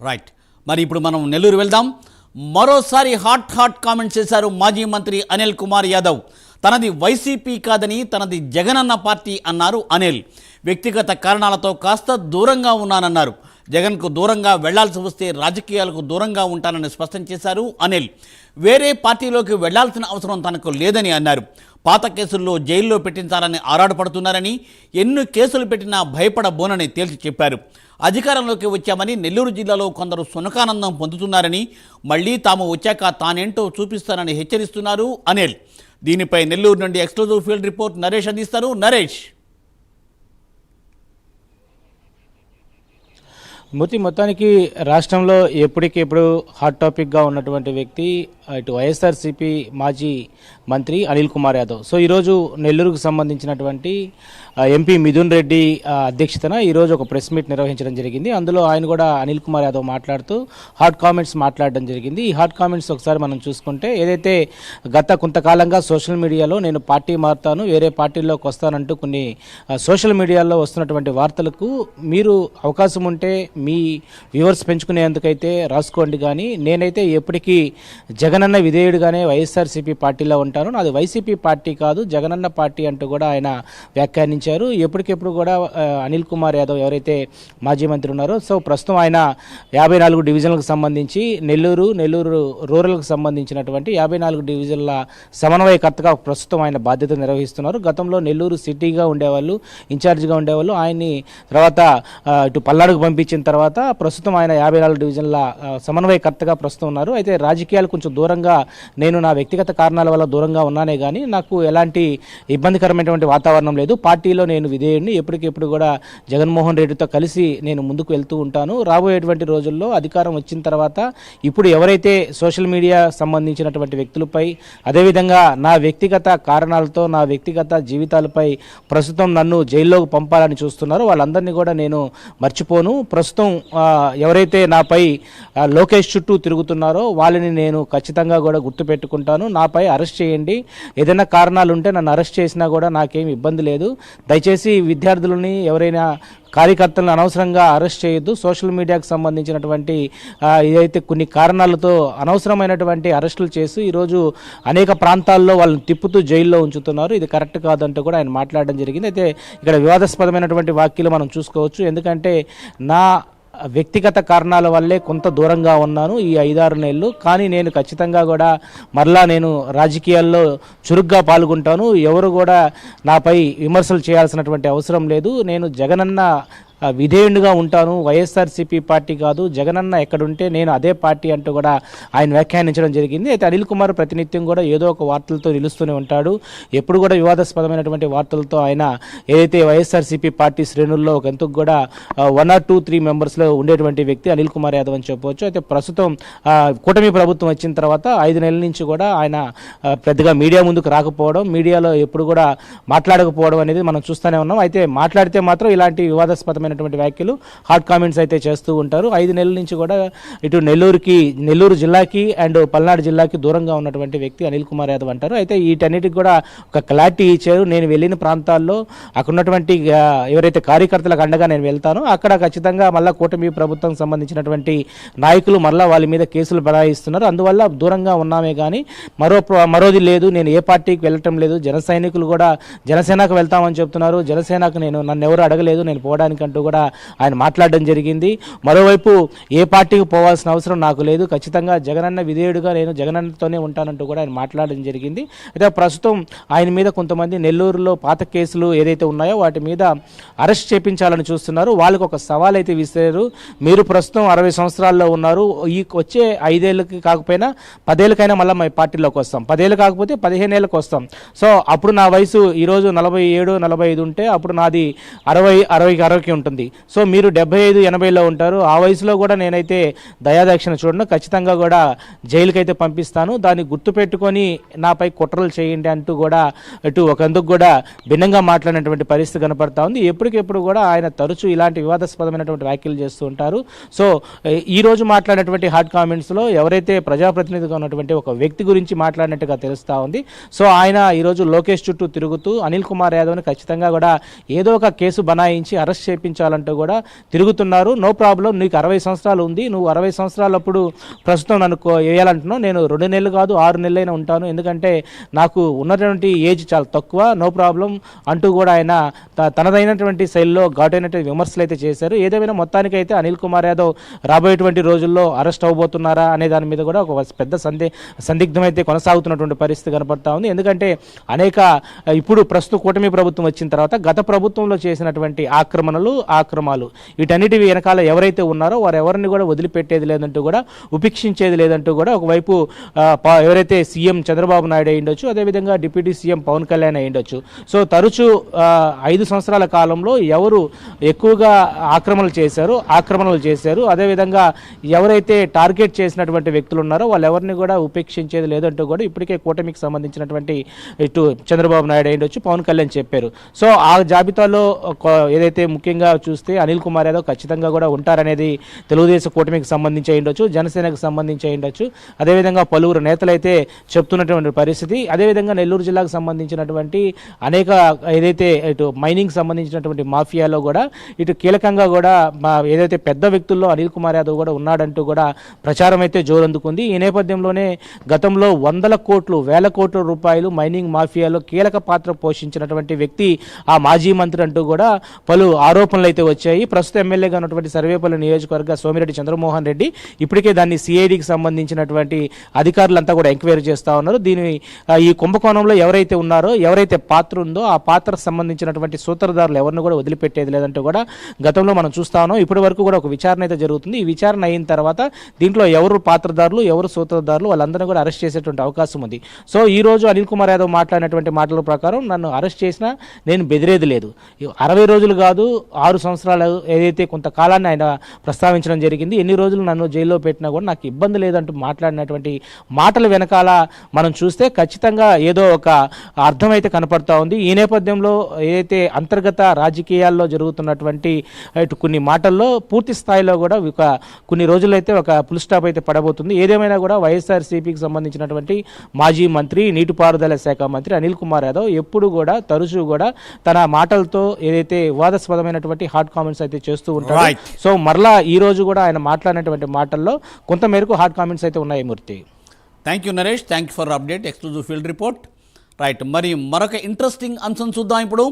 Right మరి ఇప్పుడు మనం నెల్లూరు వెళ్దాం. మరోసారి హాట్ హాట్ కామెంట్స్ చేశారు మాజీ మంత్రి అనిల్ కుమార్ యాదవ్. తనది వైసీపీ కాదని తనది జగనన్న పార్టీ అన్నారు అనిల్. వ్యక్తిగత కారణాలతో కాస్త దూరంగా ఉన్నానన్నారు. జగన్కు దూరంగా వెళ్ళాల్సి వస్తే రాజకీయాలకు దూరంగా ఉంటానని స్పష్టం చేశారు అనిల్. వేరే పార్టీలోకి వెళ్ళాల్సిన అవసరం తనకు లేదని అన్నారు. పాత కేసుల్లో జైల్లో పెట్టించాలని ఆరాటపడుతున్నారని ఎన్ని కేసులు పెట్టినా భయపడబోనని తేల్చి చెప్పారు. అధికారంలోకి వచ్చామని నెల్లూరు జిల్లాలో కొందరు సునకానందం పొందుతున్నారని మళ్ళీ తాము వచ్చాక తానేంటో చూపిస్తానని హెచ్చరిస్తున్నారు అనిల్. దీనిపై నెల్లూరు నుండి ఎక్స్క్లూజివ్ ఫీల్డ్ రిపోర్ట్ నరేష్ అందిస్తారు. నరేష్! మృతి మొత్తానికి రాష్ట్రంలో ఎప్పటికెప్పుడు హాట్ టాపిక్గా ఉన్నటువంటి వ్యక్తి ఇటు వైఎస్ఆర్సీపీ మాజీ మంత్రి అనిల్ కుమార్ యాదవ్. సో ఈరోజు నెల్లూరుకు సంబంధించినటువంటి ఎంపీ మిథున్ రెడ్డి అధ్యక్షతన ఈరోజు ఒక ప్రెస్ మీట్ నిర్వహించడం జరిగింది. అందులో ఆయన కూడా అనిల్ కుమార్ యాదవ్ మాట్లాడుతూ హాట్ కామెంట్స్ మాట్లాడడం జరిగింది. ఈ హాట్ కామెంట్స్ ఒకసారి మనం చూసుకుంటే ఏదైతే గత కొంతకాలంగా సోషల్ మీడియాలో నేను పార్టీ మారుతాను వేరే పార్టీల్లోకి వస్తానంటూ కొన్ని సోషల్ మీడియాలో వస్తున్నటువంటి వార్తలకు మీరు అవకాశం ఉంటే మీ వ్యూవర్స్ పెంచుకునేందుకైతే రాసుకోండి కానీ నేనైతే ఎప్పటికీ జగనన్న విధేయుడిగానే వైఎస్ఆర్సీపీ పార్టీలో ఉంటాను. నాది వైసీపీ పార్టీ కాదు జగనన్న పార్టీ అంటూ కూడా ఆయన వ్యాఖ్యానించారు. ఎప్పటికెప్పుడు కూడా అనిల్ కుమార్ యాదవ్ ఎవరైతే మాజీ మంత్రి ఉన్నారో సో ప్రస్తుతం ఆయన యాభై నాలుగు డివిజన్లకు సంబంధించి నెల్లూరు నెల్లూరు రూరల్కి సంబంధించినటువంటి యాభై నాలుగు డివిజన్ల సమన్వయకర్తగా ప్రస్తుతం ఆయన బాధ్యత నిర్వహిస్తున్నారు. గతంలో నెల్లూరు సిటీగా ఉండేవాళ్ళు ఇన్ఛార్జిగా ఉండేవాళ్ళు. ఆయన్ని తర్వాత ఇటు పల్నాడుకు పంపించిన తర్వాత ప్రస్తుతం ఆయన యాభై నాలుగు డివిజన్ల సమన్వయకర్తగా ప్రస్తుతం ఉన్నారు. అయితే రాజకీయాలు కొంచెం దూరంగా నేను నా వ్యక్తిగత కారణాల వల్ల దూరంగా ఉన్నానే కానీ నాకు ఎలాంటి ఇబ్బందికరమైనటువంటి వాతావరణం లేదు. పార్టీలో నేను విధేయుడిని ఎప్పటికెప్పుడు కూడా జగన్మోహన్ రెడ్డితో కలిసి నేను ముందుకు వెళ్తూ ఉంటాను. రాబోయేటువంటి రోజుల్లో అధికారం వచ్చిన తర్వాత ఇప్పుడు ఎవరైతే సోషల్ మీడియా సంబంధించినటువంటి వ్యక్తులపై అదేవిధంగా నా వ్యక్తిగత కారణాలతో నా వ్యక్తిగత జీవితాలపై ప్రస్తుతం నన్ను జైల్లోకి పంపాలని చూస్తున్నారో వాళ్ళందరినీ కూడా నేను మర్చిపోను. ప్రస్తుతం మొత్తం ఎవరైతే నాపై లోకేష్ చుట్టూ తిరుగుతున్నారో వాళ్ళని నేను ఖచ్చితంగా కూడా గుర్తుపెట్టుకుంటాను. నాపై అరెస్ట్ చేయండి. ఏదైనా కారణాలు ఉంటే నన్ను అరెస్ట్ చేసినా కూడా నాకేం ఇబ్బంది లేదు. దయచేసి విద్యార్థులని ఎవరైనా కార్యకర్తలను అనవసరంగా అరెస్ట్ చేయొద్దు. సోషల్ మీడియాకు సంబంధించినటువంటి ఇదైతే ఏదైతే కొన్ని కారణాలతో అనవసరమైనటువంటి అరెస్టులు చేసి ఈరోజు అనేక ప్రాంతాల్లో వాళ్ళని తిప్పుతూ జైల్లో ఉంచుతున్నారు. ఇది కరెక్ట్ కాదంటూ కూడా ఆయన మాట్లాడడం జరిగింది. అయితే ఇక్కడ వివాదాస్పదమైనటువంటి వ్యాఖ్యలు మనం చూసుకోవచ్చు. ఎందుకంటే నా వ్యక్తిగత కారణాల వల్లే కొంత దూరంగా ఉన్నాను ఈ ఐదారు నెలలు. కానీ నేను ఖచ్చితంగా కూడా మరలా నేను రాజకీయాల్లో చురుగ్గా పాల్గొంటాను. ఎవరు కూడా నాపై విమర్శలు చేయాల్సినటువంటి అవసరం లేదు. నేను జగనన్న విధేయునిగా ఉంటాను. వైఎస్ఆర్సీపీ పార్టీ కాదు. జగనన్న ఎక్కడుంటే నేను అదే పార్టీ అంటూ కూడా ఆయన వ్యాఖ్యానించడం జరిగింది. అయితే అనిల్ కుమార్ ప్రతినిత్యం కూడా ఏదో ఒక వార్తలతో నిలుస్తూనే ఉంటాడు. ఎప్పుడు కూడా వివాదాస్పదమైనటువంటి వార్తలతో ఆయన ఏదైతే వైఎస్ఆర్సీపీ పార్టీ శ్రేణుల్లో ఒక ఎంతకు కూడా వన్ ఆర్ టూ త్రీ మెంబర్స్లో ఉండేటువంటి వ్యక్తి అనిల్ కుమార్ యాదవ్ అని చెప్పవచ్చు అయితే ప్రస్తుతం కూటమి ప్రభుత్వం వచ్చిన తర్వాత ఐదు నెలల నుంచి కూడా ఆయన పెద్దగా మీడియా ముందుకు రాకపోవడం మీడియాలో ఎప్పుడు కూడా మాట్లాడకపోవడం అనేది మనం చూస్తూనే ఉన్నాం. అయితే మాట్లాడితే మాత్రం ఇలాంటి వివాదాస్పదమైన వివాదాస్పదమైనటువంటి వ్యాఖ్యలు హాట్ కామెంట్స్ అయితే చేస్తూ ఉంటారు. ఐదు నెలల నుంచి కూడా ఇటు నెల్లూరుకి నెల్లూరు జిల్లాకి అండ్ పల్నాడు జిల్లాకి దూరంగా ఉన్నటువంటి వ్యక్తి అనిల్ కుమార్ యాదవ్ అంటారు. అయితే వీటన్నిటికి కూడా ఒక క్లారిటీ ఇచ్చారు. నేను వెళ్ళిన ప్రాంతాల్లో అక్కడ ఉన్నటువంటి ఎవరైతే కార్యకర్తలకు అండగా నేను వెళ్తానో అక్కడ ఖచ్చితంగా మళ్ళా కూటమి ప్రభుత్వం సంబంధించినటువంటి నాయకులు మళ్ళా వాళ్ళ మీద కేసులు బడాయిస్తున్నారు అందువల్ల దూరంగా ఉన్నామే కానీ మరో మరోది లేదు. నేను ఏ పార్టీకి వెళ్ళటం లేదు. జన సైనికులు కూడా జనసేనకు వెళ్తామని చెప్తున్నారు. జనసేనకు నేను నన్ను ఎవరు అడగలేదు. నేను పోవడానికంటూ కూడా ఆయన మాట్లాడడం జరిగింది. మరోవైపు ఏ పార్టీకి పోవాల్సిన అవసరం నాకు లేదు. ఖచ్చితంగా జగనన్న విధేయుడుగా నేను జగనన్నతోనే ఉంటానంటూ కూడా ఆయన మాట్లాడడం జరిగింది. అయితే ప్రస్తుతం ఆయన మీద కొంతమంది నెల్లూరులో పాత కేసులు ఏదైతే ఉన్నాయో వాటి మీద అరెస్ట్ చేపించాలని చూస్తున్నారు. వాళ్ళకు ఒక సవాల్ అయితే విసిరారు. మీరు ప్రస్తుతం అరవై సంవత్సరాల్లో ఉన్నారు. ఈ వచ్చే ఐదేళ్ళకి కాకపోయినా పదేళ్ళకైనా మళ్ళీ మా పార్టీలోకి వస్తాం. పదేళ్ళు కాకపోతే పదిహేను ఏళ్ళకి వస్తాం. సో అప్పుడు నా వయసు ఈరోజు నలభై ఏడు నలభై ఐదు ఉంటే అప్పుడు నాది అరవై అరవైకి అరవైకి ఉంటుంది. సో మీరు డెబ్బై ఐదు ఎనభైలో ఉంటారు. ఆ వయసులో కూడా నేనైతే దయాదక్షిణ చూడను. ఖచ్చితంగా కూడా జైలుకి అయితే పంపిస్తాను. దాన్ని గుర్తుపెట్టుకొని నాపై కుట్రలు చేయండి అంటూ కూడా ఇటు ఒకందుకు కూడా భిన్నంగా మాట్లాడినటువంటి పరిస్థితి కనపడతా ఉంది. ఎప్పటికెప్పుడు కూడా ఆయన తరచూ ఇలాంటి వివాదాస్పదమైనటువంటి వ్యాఖ్యలు చేస్తూ ఉంటారు. సో ఈ రోజు మాట్లాడినటువంటి హాట్ కామెంట్స్లో ఎవరైతే ప్రజాప్రతినిధిగా ఉన్నటువంటి ఒక వ్యక్తి గురించి మాట్లాడినట్టుగా తెలుస్తూ ఉంది. సో ఆయన ఈరోజు లోకేష్ చుట్టూ తిరుగుతూ అనిల్ కుమార్ యాదవ్ని ఖచ్చితంగా కూడా ఏదో ఒక కేసు బనాయించి అరెస్ట్ చేయించి చూపించాలంటూ కూడా తిరుగుతున్నారు. నో ప్రాబ్లం నీకు అరవై సంవత్సరాలు ఉంది. నువ్వు అరవై సంవత్సరాలప్పుడు ప్రస్తుతం నన్ను వేయాలంటున్నావు. నేను రెండు నెలలు కాదు ఆరు నెలలైనా ఉంటాను. ఎందుకంటే నాకు ఉన్నటువంటి ఏజ్ చాలా తక్కువ. నో ప్రాబ్లం అంటూ కూడా ఆయన త- తనదైనటువంటి శైలిలో ఘాటైనటువంటి విమర్శలు అయితే చేశారు. ఏదేమైనా మొత్తానికైతే అనిల్ కుమార్ యాదవ్ రాబోయేటువంటి రోజుల్లో అరెస్ట్ అవ్వబోతున్నారా అనే దాని మీద కూడా ఒక పెద్ద సందే సందిగ్ధం అయితే కొనసాగుతున్నటువంటి పరిస్థితి కనపడతా ఉంది. ఎందుకంటే అనేక ఇప్పుడు ప్రస్తుత కూటమి ప్రభుత్వం వచ్చిన తర్వాత గత ప్రభుత్వంలో చేసినటువంటి ఆక్రమణలు ఆక్రమాలు. వీటన్నిటి వెనకాల ఎవరైతే ఉన్నారో వారు ఎవరిని కూడా వదిలిపెట్టేది లేదంటూ కూడా ఉపేక్షించేది లేదంటూ కూడా ఒకవైపు ఎవరైతే సీఎం చంద్రబాబు నాయుడు అయి ఉండొచ్చు అదేవిధంగా డిప్యూటీ సీఎం పవన్ కళ్యాణ్ అయి ఉండొచ్చు. సో తరచూ ఐదు సంవత్సరాల కాలంలో ఎవరు ఎక్కువగా ఆక్రమణలు చేశారు ఆక్రమణలు చేశారు అదేవిధంగా ఎవరైతే టార్గెట్ చేసినటువంటి వ్యక్తులు ఉన్నారో వాళ్ళు ఎవరిని కూడా ఉపేక్షించేది లేదంటూ కూడా ఇప్పటికే కూటమికి సంబంధించినటువంటి ఇటు చంద్రబాబు నాయుడు అయి ఉండొచ్చు పవన్ కళ్యాణ్ చెప్పారు. సో ఆ జాబితాలో ఒక ఏదైతే ముఖ్యంగా చూస్తే అనిల్ కుమార్ యాదవ్ ఖచ్చితంగా కూడా ఉంటారనేది తెలుగుదేశం కూటమికి సంబంధించి అయి ఉండొచ్చు జనసేనకు సంబంధించి అయి ఉండొచ్చు అదేవిధంగా పలువురు నేతలైతే చెప్తున్నటువంటి పరిస్థితి. అదేవిధంగా నెల్లూరు జిల్లాకు సంబంధించినటువంటి అనేక ఏదైతే ఇటు మైనింగ్ సంబంధించినటువంటి మాఫియాలో కూడా ఇటు కీలకంగా కూడా మా ఏదైతే పెద్ద వ్యక్తుల్లో అనిల్ కుమార్ యాదవ్ కూడా ఉన్నాడంటూ కూడా ప్రచారం అయితే జోరందుకుంది. ఈ నేపథ్యంలోనే గతంలో వందల కోట్లు వేల కోట్ల రూపాయలు మైనింగ్ మాఫియాలో కీలక పాత్ర పోషించినటువంటి వ్యక్తి ఆ మాజీ మంత్రి అంటూ కూడా పలు ఆరోపణలు అయితే వచ్చాయి. ప్రస్తుత ఎమ్మెల్యేగా ఉన్నటువంటి సర్వేపల్లి నియోజకవర్గ సోమిరెడ్డి చంద్రమోహన్ రెడ్డి ఇప్పటికే దాన్ని సిఐడికి సంబంధించినటువంటి అధికారులంతా కూడా ఎంక్వైరీ చేస్తా ఉన్నారు. దీని ఈ కుంభకోణంలో ఎవరైతే ఉన్నారో ఎవరైతే పాత్ర ఉందో ఆ పాత్రకు సంబంధించినటువంటి సూత్రధారులు ఎవరిని కూడా వదిలిపెట్టేది లేదంటూ కూడా గతంలో మనం చూస్తా ఉన్నాం. ఇప్పటి వరకు కూడా ఒక విచారణ అయితే జరుగుతుంది. ఈ విచారణ అయిన తర్వాత దీంట్లో ఎవరు పాత్రదారులు ఎవరు సూత్రధారులు వాళ్ళందరినీ కూడా అరెస్ట్ చేసేటువంటి అవకాశం ఉంది. సో ఈ రోజు అనిల్ కుమార్ యాదవ్ మాట్లాడినటువంటి మాటల ప్రకారం నన్ను అరెస్ట్ చేసినా నేను బెదిరేది లేదు. అరవై రోజులు కాదు ఆరు సంవత్సరాలు ఏదైతే కొంతకాలాన్ని ఆయన ప్రస్తావించడం జరిగింది ఎన్ని రోజులు నన్ను జైల్లో పెట్టినా కూడా నాకు ఇబ్బంది లేదంటూ మాట్లాడినటువంటి మాటల వెనకాల మనం చూస్తే ఖచ్చితంగా ఏదో ఒక అర్థం అయితే ఉంది. ఈ నేపథ్యంలో ఏదైతే అంతర్గత రాజకీయాల్లో జరుగుతున్నటువంటి కొన్ని మాటల్లో పూర్తి స్థాయిలో కూడా ఒక కొన్ని రోజులైతే ఒక ఫుల్ స్టాప్ అయితే పడబోతుంది. ఏదేమైనా కూడా వైఎస్ఆర్సీపీకి సంబంధించినటువంటి మాజీ మంత్రి నీటిపారుదల శాఖ మంత్రి అనిల్ కుమార్ యాదవ్ ఎప్పుడు కూడా తరచూ కూడా తన మాటలతో ఏదైతే వివాదాస్పదమైనటువంటి హాట్ కామెంట్స్ అయితే చేస్తూ ఉంటారు. సో మరలా ఈ రోజు కూడా ఆయన మాట్లాడినటువంటి మాటల్లో కొంత మేరకు హాట్ కామెంట్స్ అయితే ఉన్నాయి Murthy. Thank you Naresh thank you for update exclusive field report right మరి మరొక ఇంట్రెస్టింగ్ అంశం చూద్దాం ఇప్పుడు.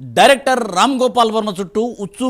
డైరెక్టర్ రామ్ గోపాల్ వర్మ చుట్టూ ఉచ్చు